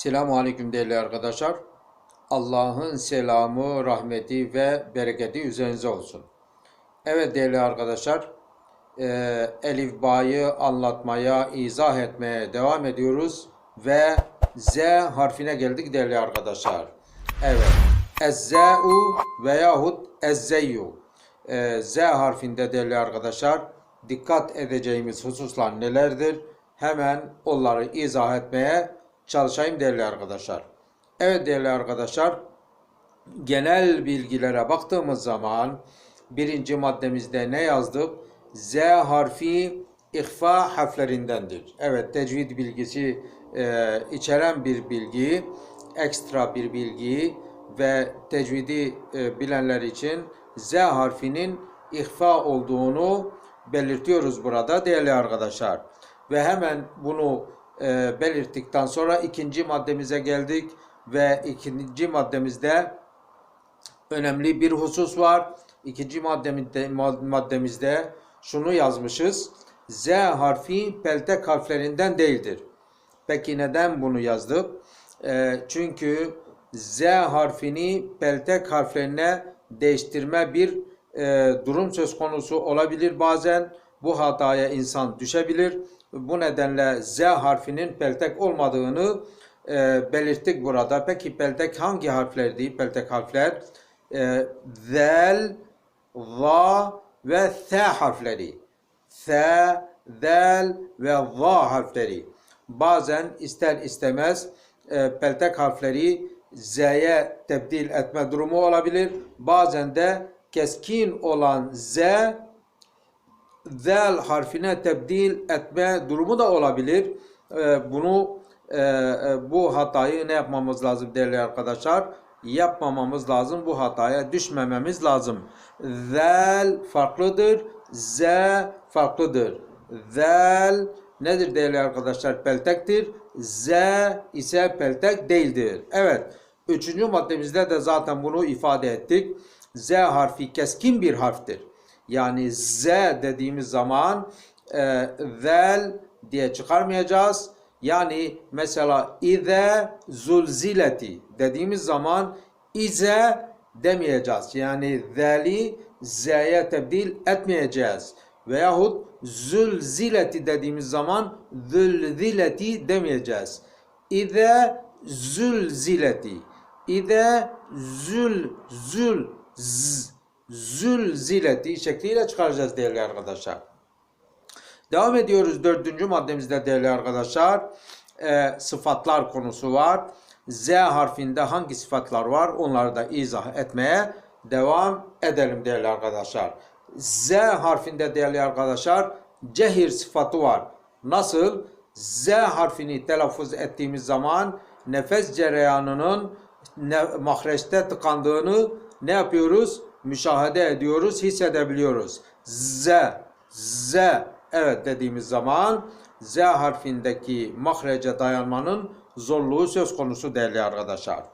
Selamun Aleyküm değerli arkadaşlar. Allah'ın selamı, rahmeti ve bereketi üzerinize olsun. Evet değerli arkadaşlar, eee Elif Ba'yı anlatmaya, izah etmeye devam ediyoruz ve Z harfine geldik değerli arkadaşlar. Evet, Ezzeu veyahut Ezzeyyu. Eee, Z harfinde değerli arkadaşlar dikkat edeceğimiz hususlar nelerdir? Hemen onları izah etmeye çalışayım değerli arkadaşlar. Evet değerli arkadaşlar, genel bilgilere baktığımız zaman birinci maddemizde ne yazdık? Z harfi ihfa harflerindendir. Evet tecvid bilgisi e, içeren bir bilgi, ekstra bir bilgi ve tecvidi e, bilenler için Z harfinin ihfa olduğunu belirtiyoruz burada değerli arkadaşlar. Ve hemen bunu e, belirttikten sonra ikinci maddemize geldik ve ikinci maddemizde önemli bir husus var. İkinci maddemizde, maddemizde şunu yazmışız. Z harfi peltek harflerinden değildir. Peki neden bunu yazdık? Ee, çünkü Z harfini peltek harflerine değiştirme bir e, durum söz konusu olabilir bazen. Bu hataya insan düşebilir. Bu nedenle Z harfinin peltek olmadığını e, belirttik burada. Peki peltek hangi harflerdi? Peltek harfler e, zel, za ve th harfleri. Th, zel ve za harfleri. Bazen ister istemez e, peltek harfleri z'ye tebdil etme durumu olabilir. Bazen de keskin olan z zel harfine tebdil etme durumu da olabilir. E, bunu e, e, bu hatayı ne yapmamız lazım değerli arkadaşlar? Yapmamamız lazım. Bu hataya düşmememiz lazım. Zel farklıdır. Z farklıdır. Zel nedir değerli arkadaşlar? Peltektir. Z ise peltek değildir. Evet. Üçüncü maddemizde de zaten bunu ifade ettik. Z harfi keskin bir harftir. Yani Z dediğimiz zaman e, zel diye çıkarmayacağız. Yani mesela ize zulzileti dediğimiz zaman ize demeyeceğiz. Yani zeli z'ye tebdil etmeyeceğiz. Veyahut zulzileti dediğimiz zaman zülzileti demeyeceğiz. İze zulzileti. İze zül zül z zülzileti şekliyle çıkaracağız değerli arkadaşlar. Devam ediyoruz dördüncü maddemizde değerli arkadaşlar. E, sıfatlar konusu var. Z harfinde hangi sıfatlar var onları da izah etmeye devam edelim değerli arkadaşlar. Z harfinde değerli arkadaşlar cehir sıfatı var. Nasıl? Z harfini telaffuz ettiğimiz zaman nefes cereyanının ne, mahreçte tıkandığını ne yapıyoruz? Müşahede ediyoruz, hissedebiliyoruz. Z, Z, evet dediğimiz zaman Z harfindeki mahrece dayanmanın zorluğu söz konusu değerli arkadaşlar.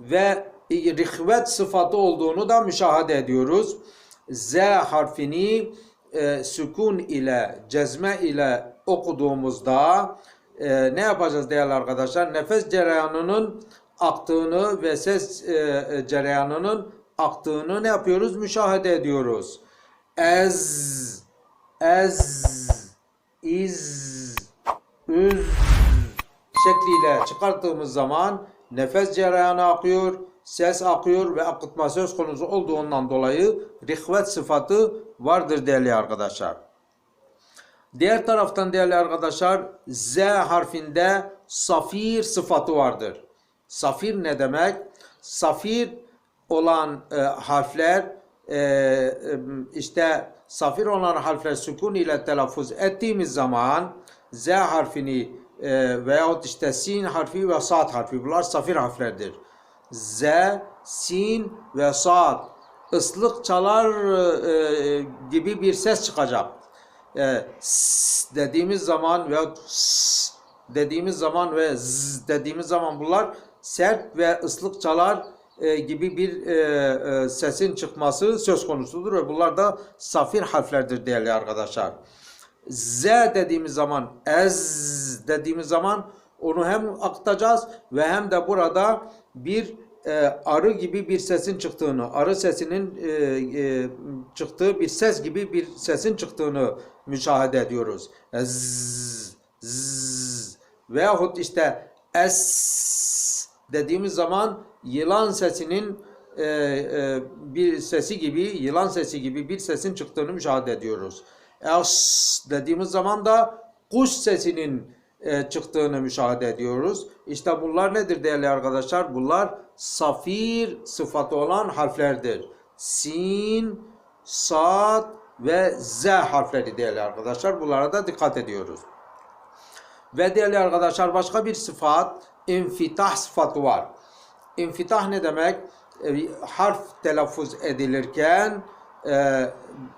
Ve rihvet sıfatı olduğunu da müşahede ediyoruz. Z harfini e, sükun ile, cezme ile okuduğumuzda e, ne yapacağız değerli arkadaşlar? Nefes cereyanının aktığını ve ses e, cereyanının aktığını ne yapıyoruz? Müşahede ediyoruz. Ez, ez, iz, üz şekliyle çıkarttığımız zaman nefes cereyanı akıyor, ses akıyor ve akıtma söz konusu olduğundan dolayı rihvet sıfatı vardır değerli arkadaşlar. Diğer taraftan değerli arkadaşlar Z harfinde safir sıfatı vardır. Safir ne demek? Safir olan e, harfler e, e, işte safir olan harfler sükun ile telaffuz ettiğimiz zaman Z harfini e, veyahut işte sin harfi ve sad harfi bunlar safir harflerdir. Z, sin ve sad ıslık çalar e, gibi bir ses çıkacak. E, s dediğimiz zaman ve s dediğimiz zaman ve z dediğimiz zaman bunlar sert ve ıslık çalar e, gibi bir e, e, sesin çıkması söz konusudur ve bunlar da safir harflerdir değerli arkadaşlar. Z dediğimiz zaman, ez dediğimiz zaman Onu hem akıtacağız ve hem de burada bir e, arı gibi bir sesin çıktığını, arı sesinin e, e, çıktığı bir ses gibi bir sesin çıktığını müşahede ediyoruz. Zzz, zzz. Veyahut işte es dediğimiz zaman yılan sesinin e, e, bir sesi gibi, yılan sesi gibi bir sesin çıktığını müşahede ediyoruz. Es dediğimiz zaman da kuş sesinin e, çıktığını müşahede ediyoruz. İşte bunlar nedir değerli arkadaşlar? Bunlar safir sıfatı olan harflerdir. Sin, sad ve z harfleri değerli arkadaşlar. Bunlara da dikkat ediyoruz. Ve değerli arkadaşlar başka bir sıfat infitah sıfatı var. İnfitah ne demek? E, harf telaffuz edilirken e,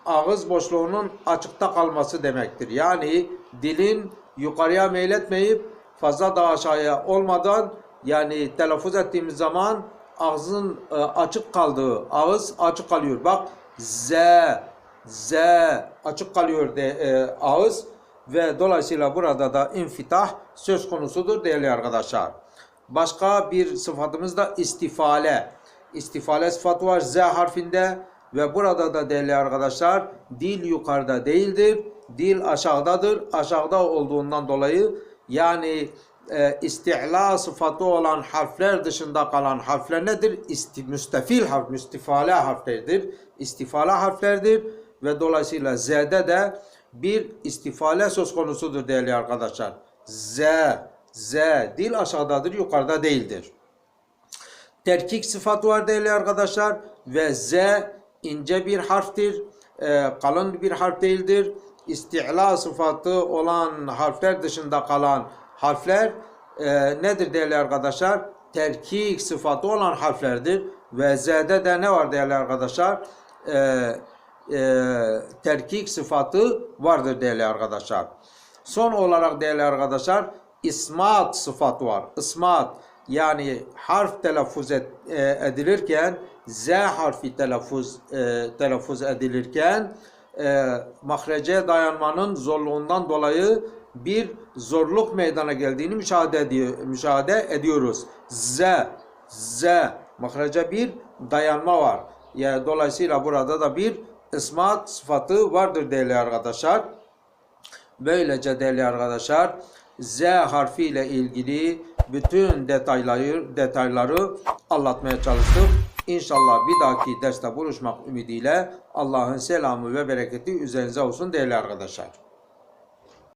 ağız boşluğunun açıkta kalması demektir. Yani dilin yukarıya meyletmeyip fazla da aşağıya olmadan yani telaffuz ettiğimiz zaman ağzın e, açık kaldığı, ağız açık kalıyor. Bak z, z açık kalıyor de, e, ağız ve dolayısıyla burada da infitah söz konusudur değerli arkadaşlar. Başka bir sıfatımız da istifale. İstifale sıfatı var Z harfinde ve burada da değerli arkadaşlar dil yukarıda değildir. Dil aşağıdadır. Aşağıda olduğundan dolayı yani e, istila sıfatı olan harfler dışında kalan harfler nedir? İsti, müstefil harf, müstifale harflerdir. İstifale harflerdir ve dolayısıyla Z'de de bir istifale söz konusudur değerli arkadaşlar. Z, Z dil aşağıdadır, yukarıda değildir. Terkik sıfatı var değerli arkadaşlar ve Z ince bir harftir, e, kalın bir harf değildir. İsti'la sıfatı olan harfler dışında kalan harfler e, nedir değerli arkadaşlar? Terkik sıfatı olan harflerdir ve Z'de de ne var değerli arkadaşlar? E, e, terkik sıfatı vardır değerli arkadaşlar. Son olarak değerli arkadaşlar ismat sıfatı var. Ismat yani harf telaffuz et, e, edilirken Z harfi telaffuz e, telaffuz edilirken e, mahrece dayanmanın zorluğundan dolayı bir zorluk meydana geldiğini müşahede, ediyor, müşahede ediyoruz. Z, Z mahrece bir dayanma var. Yani dolayısıyla burada da bir ismat sıfatı vardır değerli arkadaşlar. Böylece değerli arkadaşlar Z harfi ile ilgili bütün detayları detayları anlatmaya çalıştık. İnşallah bir dahaki derste buluşmak ümidiyle Allah'ın selamı ve bereketi üzerinize olsun değerli arkadaşlar.